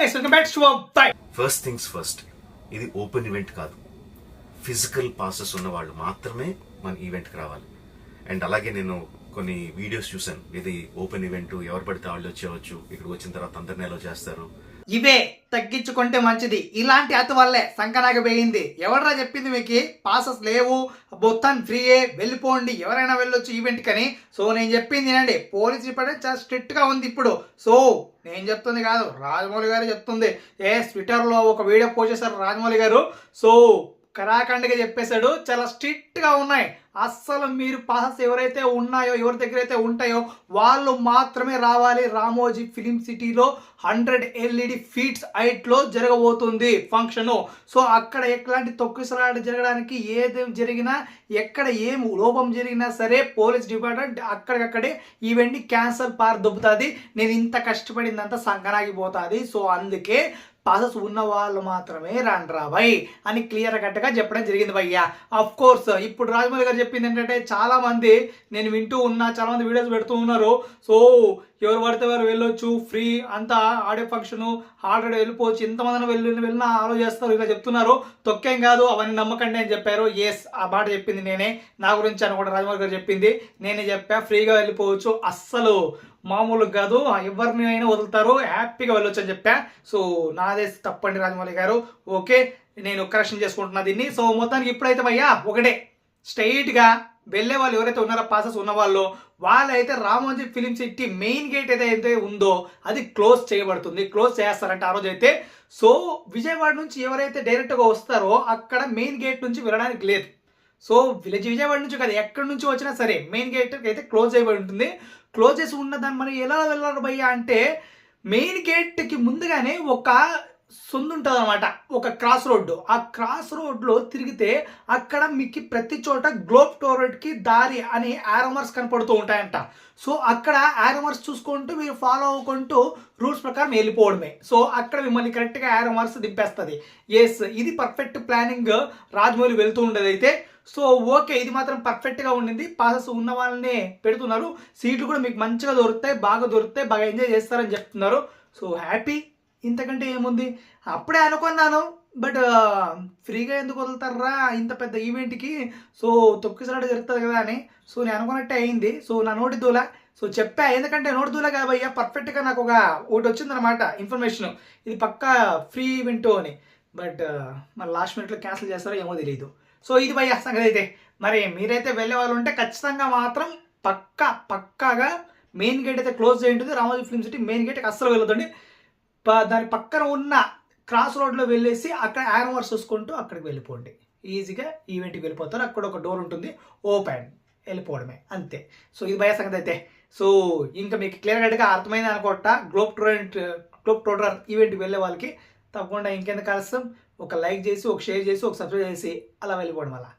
Guys welcome back to bye first things first ఇది open event కాదు. Physical passes ఉన్న వాళ్ళు మాత్రమే మన ఈవెంట్కి రావాలి. అండ్ అలాగే నేను కొన్ని వీడియోస్ చూశాను. ఇది ఓపెన్ ఈవెంట్ ఎవరు పడితే వాళ్ళు వచ్చేవచ్చు ఇక్కడికి వచ్చిన తర్వాత అందరిని ఎలా చేస్తారు. ఇవే తగ్గించుకుంటే మంచిది. ఇలాంటి అతి వల్లే సంకనాకి పోయింది. ఎవడరా చెప్పింది మీకు? పాసెస్ లేవు. మొత్తం ఫ్రీయే వెళ్ళిపోండి. ఎవరైనా వెళ్ళొచ్చు ఈవెంట్ కని. సో నేను చెప్పింది వినండి. పోలీస్ డిపార్ట్మెంట్ చాలా స్ట్రిక్ట్గా ఉంది ఇప్పుడు. సో నేను చెప్తుంది కాదు. రాజమౌళి గారు చెప్తుంది. ఏ ట్విట్టర్లో ఒక వీడియో పోస్ట్ చేశారు రాజమౌళి గారు. సో కరాఖండ్గా చెప్పేశాడు. చాలా స్ట్రిక్ట్గా ఉన్నాయి. అస్సలు మీరు పాసెస్ ఎవరైతే ఉన్నాయో ఎవరి దగ్గర అయితే ఉంటాయో వాళ్ళు మాత్రమే రావాలి. రామోజీ ఫిలిం సిటీలో హండ్రెడ్ ఎల్ఈడి ఫీట్స్ హైట్లో జరగబోతుంది ఫంక్షను. సో అక్కడ ఎట్లాంటి తొక్కిసలాట జరగడానికి ఏది జరిగినా ఎక్కడ ఏం లోపం జరిగినా సరే పోలీస్ డిపార్ట్మెంట్ అక్కడికక్కడే ఈవెంట్ని క్యాన్సల్ పార్ దొబ్బుతుంది. నేను ఇంత కష్టపడిందంతా సంకనాగిపోతుంది సో అందుకే పాసెస్ ఉన్న వాళ్ళు మాత్రమే రండి బై భయ్ అని క్లియర్ కట్టగా చెప్పడం జరిగింది భయ్యా. అఫ్ కోర్స్ ఇప్పుడు రాజమౌళి గారు చెప్పింది ఏంటంటే చాలా మంది నేను వింటూ ఉన్నా చాలా మంది వీడియోస్ పెడుతూ ఉన్నారు. సో ఎవరు పడితే వారు వెళ్ళొచ్చు ఫ్రీ అంతా ఆడే ఫంక్షన్ ఆల్రెడీ వెళ్ళిపోవచ్చు. ఎంతమంది వెళ్ళి వెళ్ళినా ఆలోచిస్తారు ఇలా చెప్తున్నారు. తొక్కేం కాదు అవన్నీ నమ్మకండి అని చెప్పారు. ఎస్ ఆ మాట చెప్పింది నేనే. నా గురించి అని కూడా రాజమౌళి గారు చెప్పింది. నేనే చెప్పా ఫ్రీగా వెళ్ళిపోవచ్చు. అస్సలు మామూలుగా కాదు. ఎవరిని అయినా వదులుతారు. హ్యాపీగా వెళ్ళొచ్చు అని చెప్పా. సో నాదే తప్పండి రాజమౌళి గారు. ఓకే నేను కరెక్షన్ చేసుకుంటున్నా దీన్ని. సో మొత్తానికి ఇప్పుడైతే భయ్యా ఒకటే. స్ట్రైట్గా వెళ్ళే వాళ్ళు ఎవరైతే ఉన్నారో పాసెస్ ఉన్న వాళ్ళు వాళ్ళైతే Ramoji film city main gate ఏదైతే ఉందో అది క్లోజ్ చేయబడుతుంది. క్లోజ్ చేస్తారంటే ఆ రోజు అయితే సో విజయవాడ నుంచి ఎవరైతే డైరెక్ట్గా వస్తారో అక్కడ మెయిన్ గేట్ నుంచి వెళ్ళడానికి లేదు. సో విలేజ్ విజయవాడ నుంచి కదా ఎక్కడి నుంచి వచ్చినా సరే మెయిన్ గేట్ అయితే క్లోజ్ చేయబడి ఉంటుంది. క్లోజ్ చేసి ఉన్న దాన్ని మనం ఎలా వెళ్ళాలి భయ్యా అంటే మెయిన్ గేట్కి ముందుగానే ఒక సొందు ఉంటుంది అనమాట ఒక క్రాస్ రోడ్డు ఆ క్రాస్ రోడ్లో తిరిగితే అక్కడ మీకు ప్రతి చోట గ్లోబ్ టోరెట్కి దారి అని ఆరోమర్స్ కనపడుతూ ఉంటాయంట. సో అక్కడ ఆరోమర్స్ చూసుకుంటూ మీరు ఫాలో అవ్వుకుంటూ రూల్స్ ప్రకారం వెళ్ళిపోవడమే. సో అక్కడ మిమ్మల్ని కరెక్ట్గా ఆరోమర్స్ దింపేస్తుంది. ఎస్ ఇది పర్ఫెక్ట్ ప్లానింగ్ రాజమౌళి వెళ్తూ ఉండేది అయితే. సో ఓకే ఇది మాత్రం పర్ఫెక్ట్గా ఉండింది. పాసెస్ ఉన్న వాళ్ళనే పెడుతున్నారు. సీట్లు కూడా మీకు మంచిగా దొరుకుతాయి బాగా దొరుకుతాయి బాగా ఎంజాయ్ చేస్తారని చెప్తున్నారు. సో హ్యాపీ ఇంతకంటే ఏముంది? అప్పుడే అనుకున్నాను బట్ ఫ్రీగా ఎందుకు వదులుతారా ఇంత పెద్ద ఈవెంట్కి? సో తొక్కిసలాట జరుగుతుంది కదా అని. సో నేను అనుకున్నట్టే అయింది. సో నా నోటి దూల. సో చెప్పా ఎందుకంటే నోటి దూల కాబోయ్యా భయ్యా పర్ఫెక్ట్గా నాకు ఒక ఒకటి వచ్చిందనమాట ఇన్ఫర్మేషన్. ఇది పక్కా ఫ్రీ ఈవెంట్ అని. బట్ మరి లాస్ట్ మినిట్లో క్యాన్సిల్ చేస్తారో ఏమో తెలియదు సో ఇది భయ్యా సంగతి అయితే. మరి మీరైతే వెళ్ళే వాళ్ళు ఉంటే ఖచ్చితంగా మాత్రం పక్కా పక్కాగా మెయిన్ గేట్ అయితే క్లోజ్ చేయి రామోజీ ఫిల్మ్ సిటీ మెయిన్ గేట్కి అస్సలు వెళ్ళదండి దాని పక్కన ఉన్న క్రాస్ రోడ్లో వెళ్ళేసి అక్కడ యారోవర్స్ చూసుకుంటూ అక్కడికి వెళ్ళిపోండి. ఈజీగా ఈవెంట్కి వెళ్ళిపోతారు. అక్కడ ఒక డోర్ ఉంటుంది. ఓపెన్ వెళ్ళిపోవడమే. అంతే. సో ఇది భయ సంగతి అయితే. సో ఇంకా మీకు క్లియర్ కట్గా అర్థమైంది అనుకోట. గ్లోబ్ టోరెంట్ గ్లోబ్ టోటర్ ఈవెంట్కి వెళ్ళే వాళ్ళకి తప్పకుండా ఇంకెంత కలుస్తాం ఒక లైక్ చేసి ఒక షేర్ చేసి ఒక సబ్స్క్రైబ్ చేసి అలా వెళ్ళిపోవడం అలా